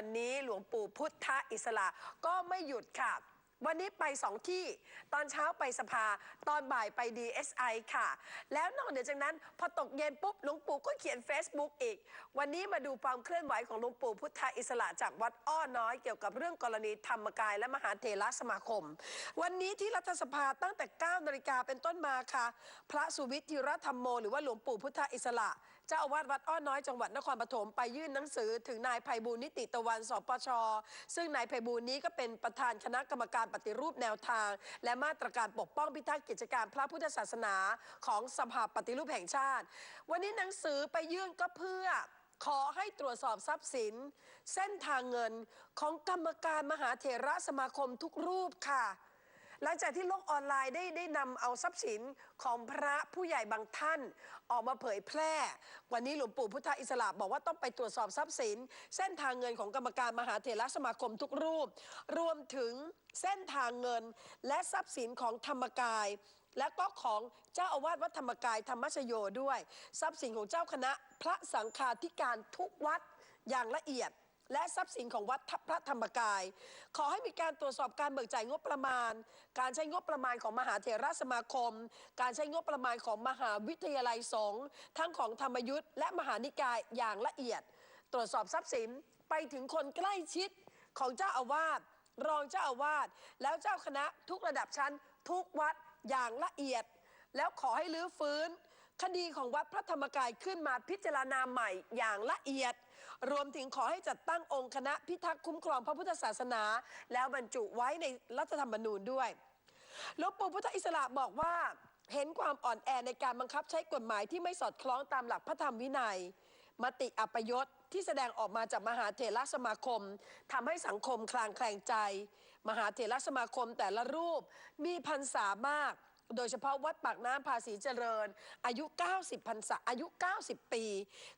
วันนี้หลวงปู่พุทธอิสระก็ไม่หยุดค่ะ วันนี้ไปสองที่ ตอนเช้าไปสภา ตอนบ่ายไป DSI ค่ะ แล้วนอกเหนือจากนั้น พอตกเย็นปุ๊บหลวงปู่ก็เขียน Facebook อีก วันนี้มาดูความเคลื่อนไหวของหลวงปู่พุทธอิสระจากวัดอ้อน้อยเกี่ยวกับเรื่องกรณีธรรมกายและมหาเถรสมาคม วันนี้ที่รัฐสภาตั้งแต่9นาฬิกาเป็นต้นมาค่ะ พระสุวิทย์ธิรธรรมโมหรือว่าหลวงปู่พุทธอิสระ เจ้าอาวาสวัดอ้อน้อยจังหวัดนครปฐมไปยื่นหนังสือถึงนายไพบูลนิติตะวันสปช ซึ่งนายไพบูลนี้ก็เป็นประธานคณะกรรมการปฏิรูปแนวทาง และมาตรการปกป้องพิทักษ์กิจการพระพุทธศาสนาของสภาปฏิรูปแห่งชาติ วันนี้หนังสือไปยื่นก็เพื่อขอให้ตรวจสอบทรัพย์สิน เส้นทางเงินของกรรมการมหาเถระสมาคมทุกรูปค่ะ หลังจากที่โลกออนไลน์ได้ได้นำเอาทรัพย์สินของพระผู้ใหญ่บางท่าน ออกมาเผยแพร่ วันนี้หลวงปู่พุทธอิสระบอกว่าต้องไปตรวจสอบทรัพย์สิน เส้นทางเงินของกรรมการมหาเถรสมาคมทุกรูป รวมถึงเส้นทางเงินและทรัพย์สินของธรรมกาย และก็ของเจ้าอาวาสวัดธรรมกายธรรมชโยด้วย ทรัพย์สินของเจ้าคณะพระสังฆาธิการทุกวัดอย่างละเอียด และทรัพย์สินของวัดพระธรรมกาย ขอให้มีการตรวจสอบการเบิกจ่ายงบประมาณ การใช้งบประมาณของมหาเถรสมาคม การใช้งบประมาณของมหาวิทยาลัยสงฆ์ทั้งของธรรมยุทธ์และมหานิกายอย่างละเอียด ตรวจสอบทรัพย์สินไปถึงคนใกล้ชิดของเจ้าอาวาสรองเจ้าอาวาสแล้วเจ้าคณะทุกระดับชั้น ทุกวัดอย่างละเอียด แล้วขอให้ลื้อฟื้น คดีของวัดพระธรรมกายขึ้นมาพิจารณาใหม่อย่างละเอียด รวมถึงขอให้จัดตั้งองค์คณะพิทักษ์คุ้มครองพระพุทธศาสนา แล้วบรรจุไว้ในรัฐธรรมนูญด้วยหลวงปู่พุทธอิสระบอกว่าเห็นความอ่อนแอในการบังคับใช้กฎหมายที่ไม่สอดคล้องตามหลักพระธรรมวินัย มติอัปยศที่แสดงออกมาจากมหาเถรสมาคมทำให้สังคมคลางแคลงใจ มหาเถรสมาคมแต่ละรูปมีพรรษามาก โดยเฉพาะวัดปากน้ำภาษีเจริญ อายุ 90พรรษาอายุ 90 ปี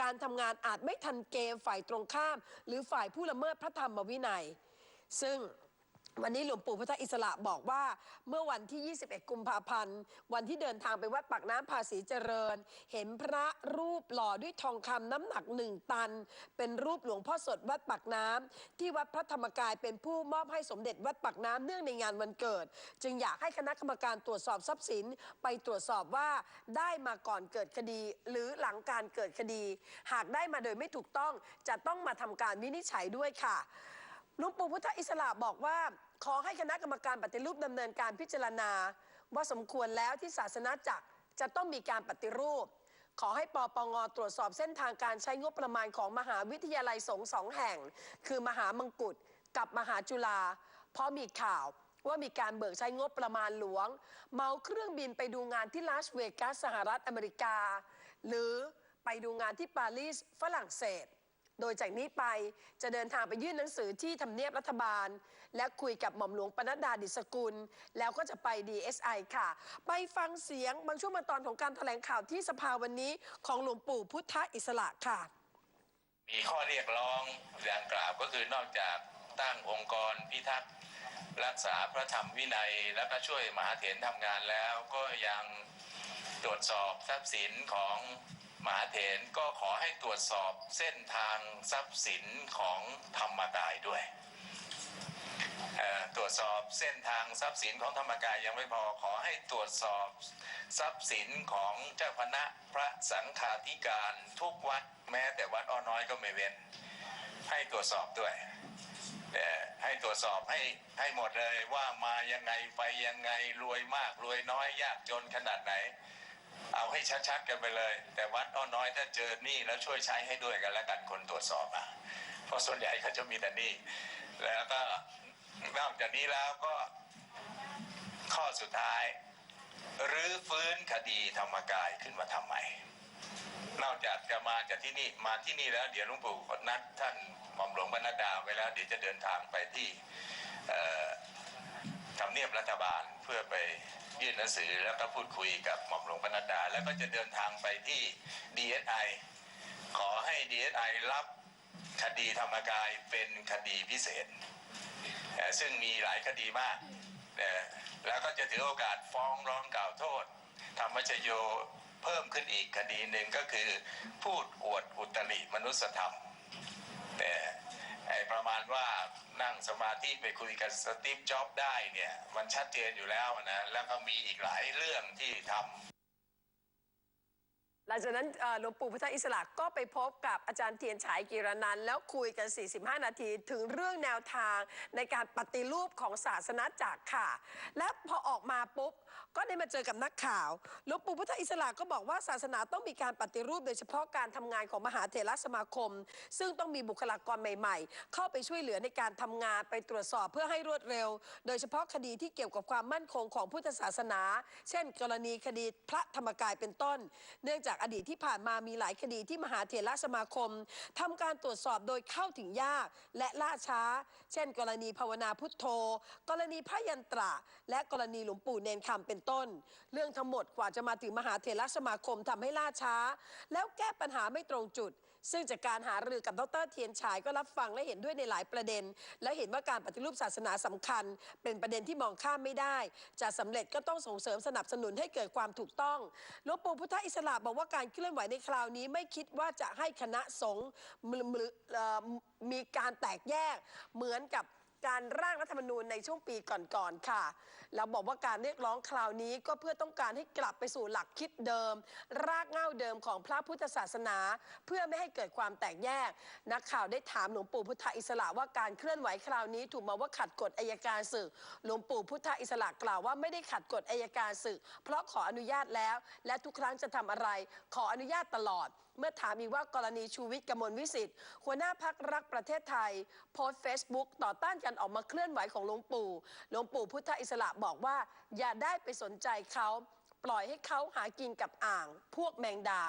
การทำงานอาจไม่ทันเกมฝ่ายตรงข้าม หรือฝ่ายผู้ละเมิดพระธรรมวินัย ซึ่ง วันนี้หลวงปู่พุทธอิสระบอกว่าเมื่อวันที่ 21 กุมภาพันธ์ วันที่เดินทางไปวัดปากน้ำภาษีเจริญ เห็นพระรูปหล่อด้วยทองคำน้ำหนักหนึ่งตัน เป็นรูปหลวงพ่อสดวัดปากน้ำที่วัดพระธรรมกายเป็นผู้มอบให้สมเด็จวัดปากน้ำเนื่องในงานวันเกิด จึงอยากให้คณะกรรมการตรวจสอบทรัพย์สิน ไปตรวจสอบว่าได้มาก่อนเกิดคดี หรือหลังการเกิดคดี หากได้มาโดยไม่ถูกต้องจะต้องมาทำการวินิจฉัยด้วยค่ะ หลวงปู่พุทธอิสระบอกว่า ขอให้คณะกรรมการปฏิรูปดำเนินการพิจารณา ว่าสมควรแล้วที่ศาสนาจักรจะต้องมีการปฏิรูป ขอให้ปปงตรวจสอบเส้นทางการใช้งบประมาณของมหาวิทยาลัยสงฆ์สองแห่ง คือมหามงกุฎกับมหาจุฬาเพราะมีข่าวว่ามีการเบิกใช้งบประมาณหลวงเมาเครื่องบินไปดูงานที่ลาสเวกัสสหรัฐอเมริกา หรือไปดูงานที่ปารีสฝรั่งเศส โดยจากนี้ไปจะเดินทางไปยื่นหนังสือที่ทำเนียบรัฐบาล และคุยกับหม่อมหลวงปนัดดาดิสกุล แล้วก็จะไป DSI ค่ะ ไปฟังเสียงบางช่วงบางตอนของการแถลงข่าวที่สภาวันนี้ของหลวงปู่พุทธอิสระค่ะ มีข้อเรียกร้องดังกล่าวก็คือนอกจากตั้งองค์กรพิทักษ์รักษาพระธรรมวินัย แล้วก็ช่วยมหาเถรทำงานแล้วก็ยังตรวจสอบทรัพย์สินของ มหาเถรก็ขอให้ตรวจสอบเส้นทางทรัพย์สินของธรรมกายด้วยตรวจสอบเส้นทางทรัพย์สินของธรรมกายยังไม่พอขอให้ตรวจสอบทรัพย์สินของเจ้าคณะพระสังฆาธิการทุกวัดแม้แต่วัดอ้อน้อยก็ไม่เว้น ให้ตรวจสอบด้วยให้ตรวจสอบให้ให้หมดเลยว่ามายังไงไปยังไงรวยมากรวยน้อยยากจนขนาดไหน เอาให้ชัดๆกันไปเลย แต่วัดอ้อน้อยถ้าเจอหนี้แล้วช่วยใช้ให้ด้วยกันแล้วกันคนตรวจสอบอะเพราะส่วนใหญ่เขาจะมีแต่หนี้แล้วก็นอกจากนี้แล้วก็ข้อสุดท้ายรื้อฟื้นคดีธรรมกายขึ้นมาทำใหม่นอกจากจะมาจากที่นี่มาที่นี่แล้ว เดี๋ยวลุงปู่นัดท่านหม่อมหลวงบรรดาไว้แล้วเดี๋ยวจะเดินทางไปที่ ทำเนียบรัฐบาลเพื่อไปยื่นหนังสือแล้วก็พูดคุยกับหม่อมหลวงบรรณดา แล้วก็จะเดินทางไปที่ DSI ขอให้ DSI รับคดีธรรมกายเป็นคดีพิเศษ ซึ่งมีหลายคดีมาก แล้วก็จะถือโอกาสฟ้องร้องกล่าวโทษ ธรรมชโยเพิ่มขึ้นอีกคดีหนึ่งก็คือ พูดอวดอุตริมนุสธรรมแต่ ประมาณว่านั่งสมาธิไปคุยกับสตีฟจ็อบได้เนี่ย มันชัดเจนอยู่แล้วนะ แล้วก็มีอีกหลายเรื่องที่ทำหลังจากนั้นหลวงปู่พุทธอิสระก็ไปพบกับอาจารย์เทียนฉายกิรนันแล้วคุยกัน 45 นาทีถึงเรื่องแนวทางในการปฏิรูปของศาสนาจักรค่ะ และพอออกมาปุ๊บ ก็ได้มาเจอกับนักข่าวหลวงปู่พุทธอิสระก็บอกว่าศาสนาต้องมีการปฏิรูปโดยเฉพาะการทำงานของมหาเถรสมาคม ซึ่งต้องมีบุคลากรใหม่ ๆ เข้าไปช่วยเหลือในการทำงานไปตรวจสอบเพื่อให้รวดเร็ว โดยเฉพาะคดีที่เกี่ยวกับความมั่นคงของพุทธศาสนา เช่น กรณีคดีพระธรรมกายเป็นต้น เนื่องจากอดีตที่ผ่านมามีหลายคดีที่มหาเถรสมาคมทำการตรวจสอบโดยเข้าถึงยากและล่าช้า เช่น กรณีภาวนาพุทโธ กรณีพระยันตราและกรณีหลวงปู่เนนคำเป็นต้น เรื่องทั้งหมดกว่าจะมาถึงมหาเถรสมาคมทำให้ล่าช้า แล้วแก้ปัญหาไม่ตรงจุด ซึ่งจากการหารือกับดรเทียนชายก็รับฟังและเห็นด้วยในหลายประเด็น และเห็นว่าการปฏิรูปศาสนาสำคัญ เป็นประเด็นที่มองข้ามไม่ได้ จะสำเร็จก็ต้องส่งเสริมสนับสนุนให้เกิดความถูกต้องหลวงปู่พุทธอิสระบอกว่าการเคลื่อนไหวในคราวนี้ไม่คิดว่าจะให้คณะสงฆ์มีการแตกแยกเหมือนกับ การร่างรัฐธรรมนูญในช่วงปีก่อนๆค่ะ แล้วบอกว่าการเรียกร้องคราวนี้ก็เพื่อต้องการให้กลับไปสู่หลักคิดเดิม รากเหง้าเดิมของพระพุทธศาสนา เพื่อไม่ให้เกิดความแตกแยก นักข่าวได้ถามหลวงปู่พุทธอิสระว่าการเคลื่อนไหวคราวนี้ถูกมองว่าขัดกฎอายการศึกหลวงปู่พุทธอิสระกล่าวว่าไม่ได้ขัดกฎอายการศึกเพราะขออนุญาตแล้ว และทุกครั้งจะทำอะไร ขออนุญาตตลอดเมื่อถามอีกว่ากรณีชูวิทย์กมลวิสิทธิ์หัวหน้าพักรักประเทศไทย โพสต์เฟซบุ๊กต่อต้านการออกมาเคลื่อนไหวของหลวงปู่หลวงปู่พุทธอิสระบอกว่า อย่าได้ไปสนใจเขาปล่อยให้เขาหากินกับอ่าง พวกแมงดา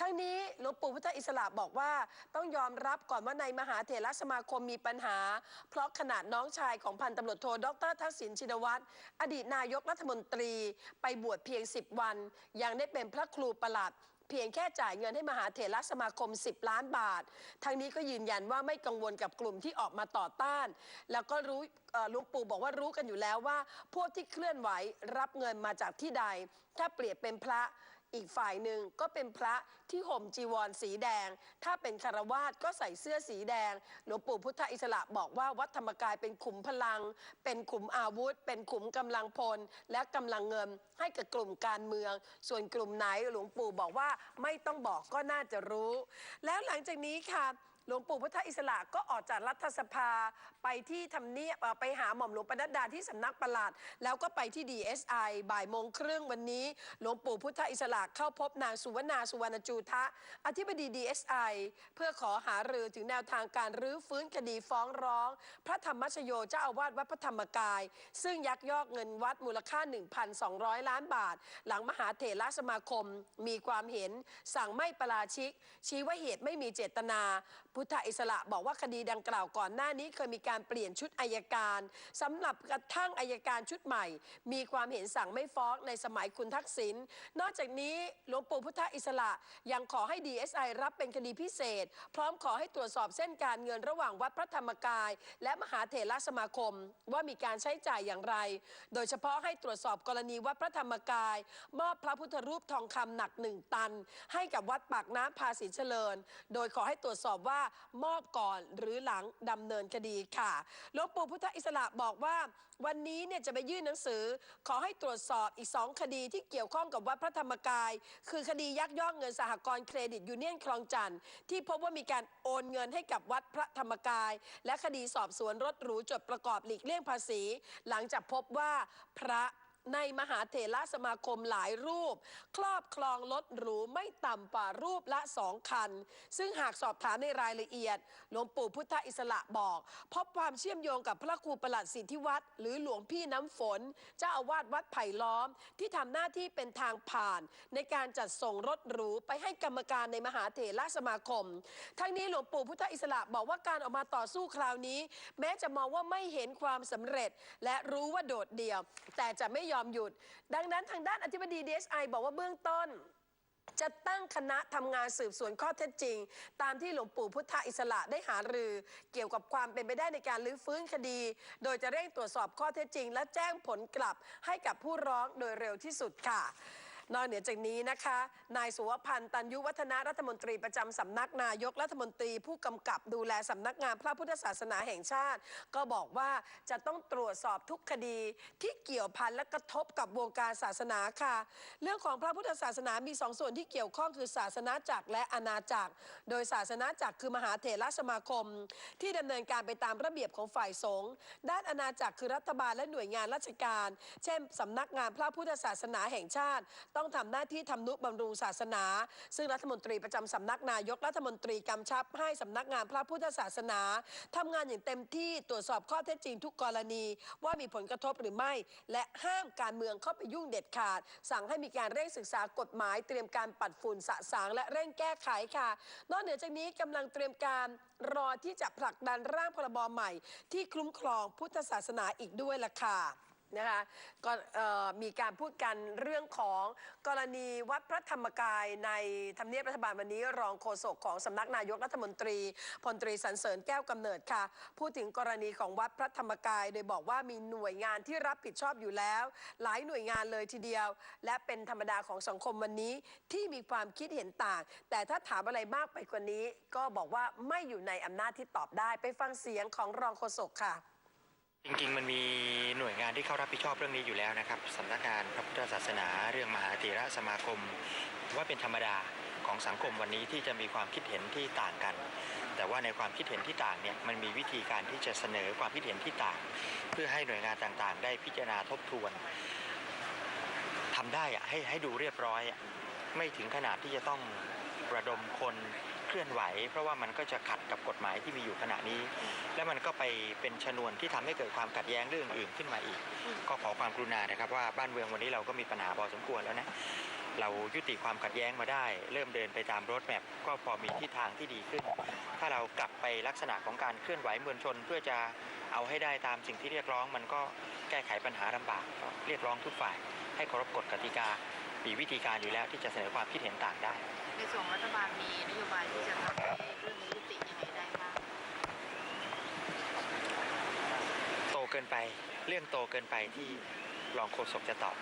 ทั้งนี้หลวงปู่พุทธอิสระบอกว่า ต้องยอมรับก่อนว่าในมหาเถรสมาคมมีปัญหา เพราะขนาดน้องชายของพันตำรวจโทดรทักษิณชินวัตรอดีตนายกรัฐมนตรี ไปบวชเพียง 10 วัน ยังได้เป็นพระครูประหลัด เพียงแค่จ่ายเงินให้มหาเถรสมาคม 10 ล้านบาททางนี้ก็ยืนยันว่าไม่กังวลกับกลุ่มที่ออกมาต่อต้าน แล้วก็รู้ลุงปู่บอกว่ารู้กันอยู่แล้วว่า พวกที่เคลื่อนไหวรับเงินมาจากที่ใด ถ้าเปรียบเป็นพระ อีกฝ่ายหนึ่งก็เป็นพระที่ห่มจีวรสีแดง ถ้าเป็นคารวาสก็ใส่เสื้อสีแดง หลวงปู่พุทธอิสระบอกว่าวัดธรรมกายเป็นขุมพลัง เป็นขุมอาวุธ เป็นขุมกำลังพล และกำลังเงินให้กับกลุ่มการเมือง ส่วนกลุ่มไหนหลวงปู่บอกว่าไม่ต้องบอกก็น่าจะรู้ แล้วหลังจากนี้ค่ะ ลวงปู่พุทธอิสระก็ออกจากรัฐสภาไปที่ทำเนียบเอ่อไปหาหม่อมหลวงปนัดดาที่สำนักปลัด แล้วก็ไปที่ DSI บ่ายโมงครึ่งวันนี้ หลวงปู่พุทธอิสระเข้าพบนางสุวรรณาสุวรรณจูทะ อธิบดี DSI เพื่อขอหารือถึงแนวทางการรื้อฟื้นคดีฟ้องร้อง พระธรรมชโยเจ้าอาวาสวัดพระธรรมกาย ซึ่งยักยอกเงินวัดมูลค่า 1,200 ล้านบาท หลังมหาเถรสมาคมมีความเห็นสั่งไม่ประราชิก ชี้ว่าเหตุไม่มีเจตนาพุุทธอิสระบอกว่าคดีดังกล่าวก่อนหน้านี้เคยมีการเปลี่ยนชุดอายการสำหรับกระทั่งอายการชุดใหม่ มีความเห็นสั่งไม่ฟ้องในสมัยคุณทักษิณนอกจากนี้หลวงปู่พุทธอิสระยังขอให้ DSI รับเป็นคดีพิเศษ พร้อมขอให้ตรวจสอบเส้นการเงินระหว่างวัดพระธรรมกาย และมหาเถรสมาคม ว่ามีการใช้จ่ายอย่างไร โดยเฉพาะให้ตรวจสอบกรณีวัดพระธรรมกาย มอบพระพุทธรูปทองคำหนักหนึ่งตัน ให้กับวัดปากน้ำภาษีเจริญ โดยขอให้ตรวจสอบว่ามอบก่อนหรือหลังดำเนินคดีค่ะหลวงปู่พุทธอิสระบอกว่า วันนี้เนี่ยจะไปยื่นหนังสือ ขอให้ตรวจสอบอีกสองคดีที่เกี่ยวข้องกับวัดพระธรรมกาย คือคดียักยอกเงินสหกรณ์เครดิตยูเนียนคลองจันทร์ที่พบว่ามีการโอนเงินให้กับวัดพระธรรมกาย และคดีสอบสวนรถหรูจดประกอบหลีกเลี่ยงภาษี หลังจากพบว่าพระ ในมหาเถรสมาคมหลายรูป ครอบครองรถหรูไม่ต่ำกว่ารูปละสองคัน ซึ่งหากสอบถามในรายละเอียด หลวงปู่พุทธอิสระบอก พบความเชื่อมโยงกับพระครูประหลัดสิทธิวัตรหรือหลวงพี่น้ำฝน เจ้าอาวาสวัดไผ่ล้อม ที่ทำหน้าที่เป็นทางผ่าน ในการจัดส่งรถหรูไปให้กรรมการในมหาเถรสมาคม ทั้งนี้หลวงปู่พุทธอิสระบอกว่าการออกมาต่อสู้คราวนี้ แม้จะมองว่าไม่เห็นความสำเร็จ และรู้ว่าโดดเดี่ยว แต่จะไม่ยอมหยุด ดังนั้นทางด้านอธิบดี DSI บอกว่าเบื้องต้นจะตั้งคณะทำงานสืบสวนข้อเท็จจริง ตามที่หลวงปู่พุทธอิสระได้หารือ เกี่ยวกับความเป็นไปได้ในการลื้อฟื้นคดี โดยจะเร่งตรวจสอบข้อเท็จจริง และแจ้งผลกลับให้กับผู้ร้องโดยเร็วที่สุดค่ะ นอกเหนือจากนี้นะคะ นายสุวพันธ์ตันยุวัฒนะรัฐมนตรีประจำสำนักนายกรัฐมนตรีผู้กำกับดูแลสำนักงานพระพุทธศาสนาแห่งชาติ ก็บอกว่าจะต้องตรวจสอบทุกคดีที่เกี่ยวพันและกระทบกับวงการศาสนาค่ะ เรื่องของพระพุทธศาสนามีสองส่วนที่เกี่ยวข้องคือศาสนาจักรและอาณาจักร โดยศาสนาจักรคือมหาเถรสมาคม ที่ดำเนินการไปตามระเบียบของฝ่ายสงฆ์ด้านอาณาจักรคือรัฐบาลและหน่วยงานราชการ เช่นสำนักงานพระพุทธศาสนาแห่งชาติต้ององทำหน้าที่ทำนุบำรุงศาสนา ซึ่งรัฐมนตรีประจำสำนักนายกรัฐมนตรีกำชับให้สำนักงานพระพุทธศาสนาทำงานอย่างเต็มที่ตรวจสอบข้อเท็จจริงทุกกรณีว่ามีผลกระทบหรือไม่ และห้ามการเมืองเข้าไปยุ่งเด็ดขาด สั่งให้มีการเร่งศึกษากฎหมาย เตรียมการปัดฝุ่นสะสางและเร่งแก้ไขค่ะ นอกเหนือจากนี้กำลังเตรียมการรอที่จะผลักดันร่างพรบใหม่ ที่คุ้มครองพุทธศาสนาอีกด้วยล่ะค่ะ นะคะก็มีการพูดกันเรื่องของกรณีวัดพระธรรมกายในทำเนียบรัฐบาลวันนี้รองโฆษกของสำนักนายกรัฐมนตรีพลตรีสรรเสริญแก้วกำเนิดค่ะ พูดถึงกรณีของวัดพระธรรมกาย โดยบอกว่ามีหน่วยงานที่รับผิดชอบอยู่แล้ว หลายหน่วยงานเลยทีเดียว และเป็นธรรมดาของสังคมวันนี้ที่มีความคิดเห็นต่าง แต่ถ้าถามอะไรมากไปกว่านี้ ก็บอกว่าไม่อยู่ในอำนาจที่ตอบได้ไปฟังเสียงของรองโฆษกค่ะ จริงๆ มันมีหน่วยงานที่เข้ารับผิดชอบเรื่องนี้อยู่แล้วนะครับสำนักงานพระพุทธศาสนา เรื่องมหาเถระสมาคม ว่าเป็นธรรมดาของสังคมวันนี้ที่จะมีความคิดเห็นที่ต่างกัน แต่ว่าในความคิดเห็นที่ต่างเนี่ยมันมีวิธีการที่จะเสนอความคิดเห็นที่ต่าง เพื่อให้หน่วยงานต่างๆ ได้พิจารณาทบทวนทำได้อะให้ให้ดูเรียบร้อยอะไม่ถึงขนาดที่จะต้องระดมคน เคลื่อนไหว เพราะว่ามันก็จะขัดกับกฎหมายที่มีอยู่ขณะนี้ แล้วมันก็ไปเป็นชนวนที่ทำให้เกิดความขัดแย้งเรื่องอื่นขึ้นมาอีก ก็ขอความกรุณานะครับว่าบ้านเมืองวันนี้เราก็มีปัญหาพอสมควรแล้วนะเรายุติความขัดแย้งมาได้ เริ่มเดินไปตามรถแมพก็พอมีทิศทางที่ดีขึ้น ถ้าเรากลับไปลักษณะของการเคลื่อนไหวมวลชน เพื่อจะเอาให้ได้ตามสิ่งที่เรียกร้อง มันก็แก้ไขปัญหาลำบากก็เรียกร้องทุกฝ่าย ให้เคารพกฎกติกา มีวิธีการอยู่แล้วที่จะเสนอความคิดเห็นต่างได้ ในส่วนของรัฐบาลมีนโยบายที่จะทำให้เรื่องนี้ยุติยังไงได้บ้างโตเกินไป เรื่องโตเกินไปที่รองโฆษกจะตอบ